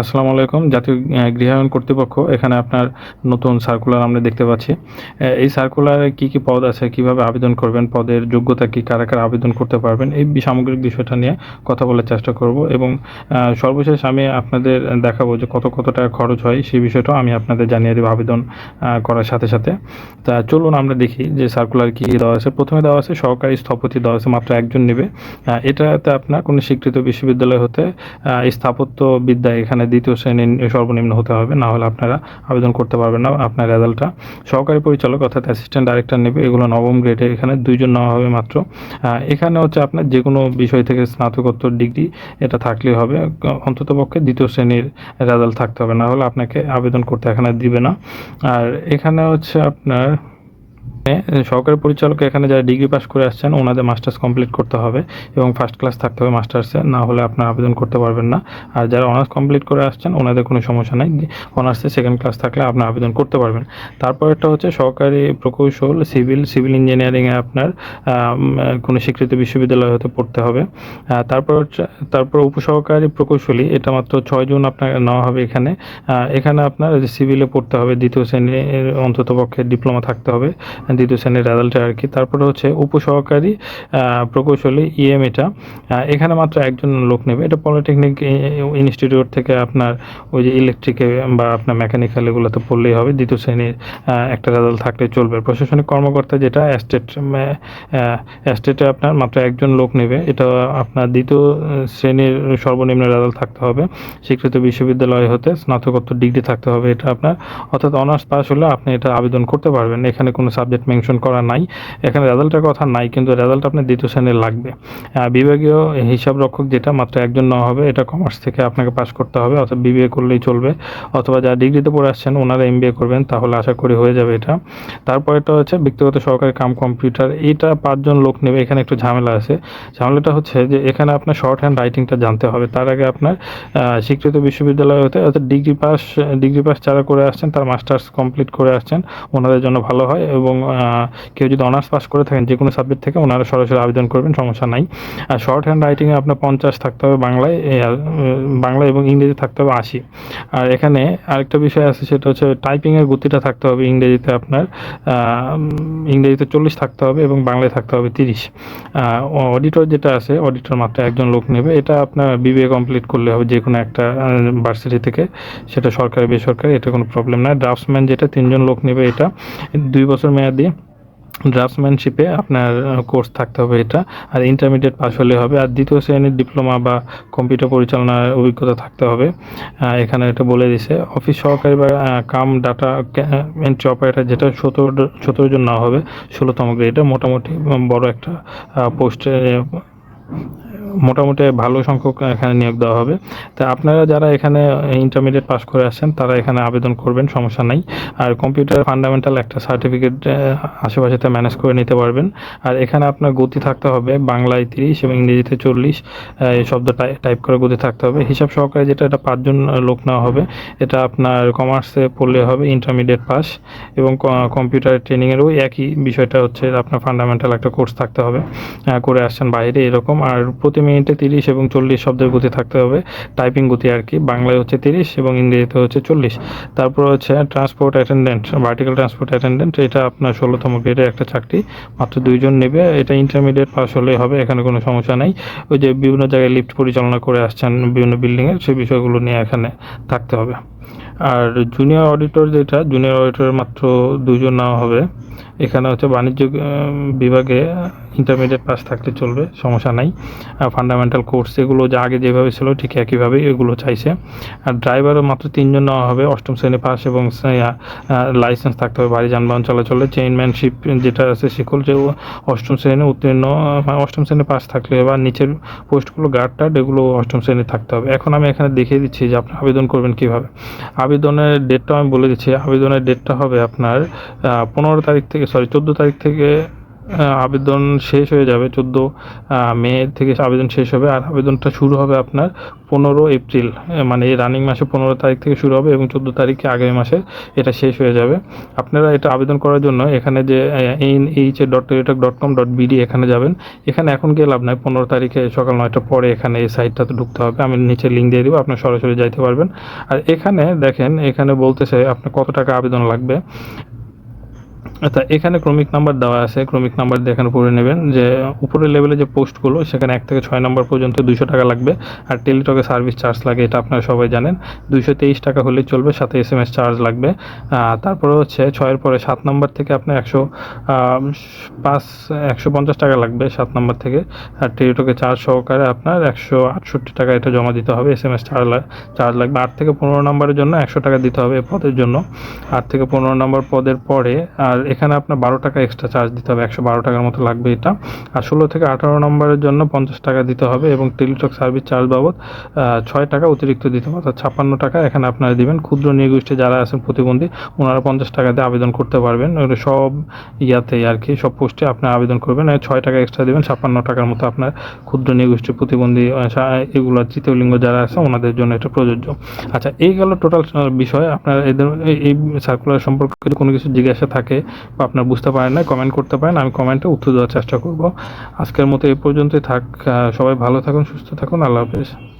আসসালামু আলাইকুম। জাতীয় আহ, গৃহায়ণ কর্তৃপক্ষ এখানে আপনার নতুন সার্কুলার আমরা দেখতে পাচ্ছি। এই সার্কুলারে কি কি পদ আছে কীভাবে আবেদন করবেন পদের যোগ্যতা কি কারা কারা আবেদন করতে পারবেন এই সামগ্রিক বিষয়টা নিয়ে কথা বলার চেষ্টা করব এবং সর্বশেষ আমি আপনাদের দেখাবো যে কত কত টাকা খরচ হয় সেই বিষয়টাও আমি আপনাদের জানিয়ে দেবো আবেদন করার সাথে সাথে। তা চলুন আমরা দেখি যে সার্কুলার কি দেওয়া আছে। প্রথমে দেওয়া আছে সহকারী স্থপতি দেওয়া আছে মাত্র একজন নেবে। এটাতে আপনার কোনো স্বীকৃত বিশ্ববিদ্যালয় হতে আহ, স্থাপত্য এখানে দ্বিতীয় শ্রেণির সর্বনিম্ন হতে হবে, না হলে আপনারা আবেদন করতে পারবেন না আপনার রেজাল্টটা সহকারী পরিচালক অর্থাৎ অ্যাসিস্ট্যান্ট ডাইরেক্টর নেবে, এগুলো নবম গ্রেডে এখানে দুইজন নেওয়া হবে মাত্র। এখানে হচ্ছে আপনার যে কোনো বিষয় থেকে স্নাতকোত্তর ডিগ্রি এটা থাকলেই হবে অন্তত পক্ষে দ্বিতীয় শ্রেণির রেজাল্ট থাকতে হবে, না হলে আপনাকে আবেদন করতে এখানে দিবে না। আর এখানে হচ্ছে আপনার সহকারী পরিচালক এখানে যারা ডিগ্রি পাস করে আসছেন, ওনাদের মাস্টার্স কমপ্লিট করতে হবে এবং ফার্স্ট ক্লাস থাকতে হবে মাস্টার্সে না হলে আপনার আবেদন করতে পারবেন না। আর যারা অনার্স কমপ্লিট করে আসছেন, ওনাদের কোনো সমস্যা নাই। অনার্সে সেকেন্ড ক্লাস থাকলে আপনার আবেদন করতে পারবেন। তারপর একটা হচ্ছে সহকারী প্রকৌশল সিভিল সিভিল ইঞ্জিনিয়ারিংয়ে আপনার কোনো স্বীকৃত বিশ্ববিদ্যালয় হতে পড়তে হবে। তারপর হচ্ছে, তারপর উপসহকারী প্রকৌশলী, এটা মাত্র ছয়জন আপনার নেওয়া হবে এখানে। এখানে আপনার সিভিলে পড়তে হবে, দ্বিতীয় শ্রেণির অন্তত পক্ষে ডিপ্লোমা থাকতে হবে। দ্বিতীয় শ্রেণির রেজাল্টে আর কি তারপরে হচ্ছে উপসহকারী প্রকৌশলী ইএম এটা এখানে মাত্র একজন লোক নেবে। এটা পলিটেকনিক ইনস্টিটিউট থেকে আপনার ওই যে ইলেকট্রিকে বা আপনার মেকানিক্যাল এগুলোতে পড়লেই হবে। দ্বিতীয় শ্রেণির একটা রেজাল্ট থাকলে চলবে। প্রশাসনিক কর্মকর্তা যেটা অ্যাস্টেট অ্যাস্টেটে আপনার মাত্র একজন লোক নেবে। এটা আপনার দ্বিতীয় শ্রেণির সর্বনিম্ন রেজাল্ট থাকতে হবে। স্বীকৃত বিশ্ববিদ্যালয় হতে স্নাতকোত্তর ডিগ্রি থাকতে হবে এটা আপনার। অর্থাৎ অনার্স পাস হলে আপনি এটা আবেদন করতে পারবেন। এখানে কোনো সাবজেক্ট মেনশন করা নাই। এখানে রেজাল্টের কথা নাই, কিন্তু রেজাল্ট আপনার দ্বিতীয় শ্রেণির লাগবে। বিভাগীয় হিসাব রক্ষক যেটা, মাত্র একজন নেওয়া হবে, এটা কমার্স থেকে আপনাকে পাস করতে হবে অথবা বিবিএ করলেই চলবে। অথবা যারা ডিগ্রিতে পড়ে আসছেন, ওনারা এমবিএ করবেন, তাহলে আশা করি হয়ে যাবে এটা। তারপর এটা হচ্ছে ব্যক্তিগত সহকারী কাম কম্পিউটার এটা পাঁচজন লোক নেবে। এখানে একটু ঝামেলা আছে। ঝামেলাটা হচ্ছে যে, এখানে আপনার শর্ট হ্যান্ড রাইটিংটা জানতে হবে। তার আগে আপনার স্বীকৃত বিশ্ববিদ্যালয় হতে অর্থাৎ ডিগ্রি পাস ডিগ্রি পাস যারা করে আসছেন, তার মাস্টার্স কমপ্লিট করে আসছেন, ওনাদের জন্য ভালো হয়। এবং কেউ যদি অনার্স পাস করে থাকেন যে কোনো সাবজেক্ট থেকে ওনারা সরাসরি আবেদন করবেন, সমস্যা নাই। আর শর্ট হ্যান্ড রাইটিংয়ে আপনার পঞ্চাশ থাকতে হবে বাংলায় বাংলা এবং ইংরেজি থাকতে হবে আশি। আর এখানে আরেকটা বিষয় আছে, সেটা হচ্ছে টাইপিংয়ের গতিটা থাকতে হবে ইংরেজিতে আপনার ইংরেজিতে চল্লিশ থাকতে হবে এবং বাংলায় থাকতে হবে তিরিশ। অডিটর যেটা আছে অডিটর মাত্র একজন লোক নেবে। এটা আপনার বিবিএ কমপ্লিট করলে হবে যে কোনো একটা ভার্সিটি থেকে। সেটা সরকারি, বেসরকারি, এটা কোনো প্রবলেম নয় ড্রাফটসম্যান যেটা, তিনজন লোক নেবে এটা। দুই বছর মেয়াদি। ড্রাফটসম্যানশিপে আপনার কোর্স থাকতে হবে এটা। আর ইন্টারমিডিয়েট পাস হলে হবে। আর দ্বিতীয় শ্রেণির ডিপ্লোমা বা কম্পিউটার পরিচালনার অভিজ্ঞতা থাকতে হবে। এখানে এটা বলে দিছে। অফিস সহকারী বা কাম ডাটা এন্ট্রি অপারেটার যেটা সতেরো সতেরো জন না হবে, ষোলোতম গ্রেডে মোটামুটি বড় একটা পোস্টে মোটামুটি ভালো সংখ্যক এখানে নিয়োগ দেওয়া হবে। তা আপনারা যারা এখানে ইন্টারমিডিয়েট পাস করে আসছেন, তারা এখানে আবেদন করবেন, সমস্যা নাই। আর কম্পিউটার ফান্ডামেন্টাল একটা সার্টিফিকেট আশেপাশেতে ম্যানেজ করে নিতে পারবেন। আর এখানে আপনার গতি থাকতে হবে, বাংলায় তিরিশ এবং ইংরেজিতে চল্লিশ এই শব্দ টাইপ করে গতি থাকতে হবে। হিসাব সহকারে যেটা, এটা পাঁচজন লোক নেওয়া হবে। এটা আপনার কমার্সে পড়লে হবে ইন্টারমিডিয়েট পাস এবং কম্পিউটার ট্রেনিংয়েরও একই বিষয়টা হচ্ছে আপনার ফান্ডামেন্টাল একটা কোর্স থাকতে হবে। করে আসছেন বাইরে এরকম। আর প্রতি মিনিটে তিরিশ এবং চল্লিশ শব্দের গতি থাকতে হবে। টাইপিং গতি আর কি। বাংলায় হচ্ছে তিরিশ এবং ইংরেজিতে হচ্ছে চল্লিশ। তারপর হচ্ছে transport attendant vertical transport attendant এটা আপনার ষোলোতম গ্রেডের একটা চাকরি। মাত্র দুইজন নেবে। এটা ইন্টারমিডিয়েট পাস হলেই হবে, এখানে কোনো সমস্যা নেই। ওই যে বিভিন্ন জায়গায় লিফট পরিচালনা করে আসছেন বিভিন্ন বিল্ডিংয়ের সেই বিষয়গুলো নিয়ে এখানে থাকতে হবে। আর জুনিয়র অডিটর যেটা জুনিয়র অডিটর মাত্র দুজন নেওয়া হবে। এখানে হচ্ছে বাণিজ্য বিভাগে ইন্টারমিডিয়েট পাস থাকলে চলবে, সমস্যা নাই। আর ফান্ডামেন্টাল কোর্স এগুলো যা আগে যেভাবে ছিল, ঠিক একইভাবে এগুলো চাইছে। আর ড্রাইভারও মাত্র তিনজন নেওয়া হবে, অষ্টম শ্রেণি পাস এবং লাইসেন্স থাকতে হবে ভারী যানবাহন চলাচলে। চেইনম্যানশিপ যেটা আছে সেগুলো যে অষ্টম শ্রেণি উত্তীর্ণ মানে অষ্টম শ্রেণি পাস থাকলে বা নিচের পোস্টগুলো গার্ড টার্ড এগুলো অষ্টম শ্রেণি থাকতে হবে। এখন আমি এখানে দেখিয়ে দিচ্ছি যে আপনি আবেদন করবেন কীভাবে। আবেদনের ডেটটা আমি বলে দিচ্ছি। আবেদনের ডেটটা হবে আপনার পনেরো তারিখ থেকে সরি চোদ্দ তারিখ থেকে আবেদন শেষ হয়ে যাবে চোদ্দ মে থেকে আবেদন শেষ হবে আর আবেদনটা শুরু হবে আপনার পনেরো এপ্রিল মানে এই রানিং মাসে পনেরো তারিখ থেকে শুরু হবে এবং চোদ্দ তারিখে আগামী মাসে এটা শেষ হয়ে যাবে। আপনারা এটা আবেদন করার জন্য এখানে যে N H A dot Teletalk dot com dot BD এখানে যাবেন। এখানে এখন গিয়ে লাভ নাই, পনেরো তারিখে সকাল নয়টার পরে এখানে এই সাইটটাতে ঢুকতে হবে। আমি নিচে লিঙ্ক দিয়ে দেবো আপনি সরাসরি যাইতে পারবেন। আর এখানে দেখেন, এখানে বলতেছে আপনার কত টাকা আবেদন লাগবে। আচ্ছা এখানে ক্রমিক নাম্বার দেওয়া আছে। ক্রমিক নাম্বার দিয়ে এখানে পড়ে নেবেন যে, উপরের লেভেলে যে পোস্টগুলো, সেখানে এক থেকে ছয় নম্বর পর্যন্ত দুশো টাকা লাগবে। আর টেলিটকে সার্ভিস চার্জ লাগে, এটা আপনারা সবাই জানেন। দুইশো তেইশ টাকা হলে চলবে, সাথে এস এম এস চার্জ লাগবে। তারপরে হচ্ছে ছয়ের পরে সাত নম্বর থেকে আপনার একশো পাঁচ, একশো পঞ্চাশ টাকা লাগবে সাত নম্বর থেকে। আর টেলিটকে চার্জ সহকারে আপনার একশো আটষট্টি টাকা এটা জমা দিতে হবে, S M S charge charge লাগবে। আট থেকে পনেরো নম্বরের জন্য একশো টাকা দিতে হবে পদের জন্য। আট থেকে পনেরো নম্বর পদের পরে আর এখানে আপনার বারো টাকা এক্সট্রা চার্জ দিতে হবে, একশো বারো টাকার মতো লাগবে এটা। আর ষোলো থেকে আঠারো নম্বরের জন্য পঞ্চাশ টাকা দিতে হবে এবং টেলিটক সার্ভিস চার্জ বাবদ ছয় টাকা অতিরিক্ত দিতে হবে, অর্থাৎ ছাপ্পান্ন টাকা এখানে আপনারা দিবেন। ক্ষুদ্র নিয়োগোষ্ঠী যারা আছেন প্রতিবন্ধী, ওনারা পঞ্চাশ টাকা দিয়ে আবেদন করতে পারবেন। সব ইয়াতেই আর কি, সব পোস্টে আপনি আবেদন করবেন। ছয় টাকা এক্সট্রা দেবেন, ছাপ্পান্ন টাকার মতো আপনার ক্ষুদ্র নিয়োগোষ্ঠী প্রতিবন্ধী এগুলো তৃতীয় লিঙ্গ যারা আছে, ওনাদের জন্য এটা প্রযোজ্য। আচ্ছা এই গেল টোটাল বিষয়। আপনার এদের, এই- সার্কুলার সম্পর্কে কোনো কিছু জিজ্ঞাসা থাকে বা আপনার বুঝতে পারেন না কমেন্ট করতে পারেন, আমি কমেন্টে উত্তর দেওয়ার চেষ্টা করব। আজকের মতো এই পর্যন্তই থাক সবাই ভালো থাকুন, সুস্থ থাকুন, আল্লাহ হাফেজ।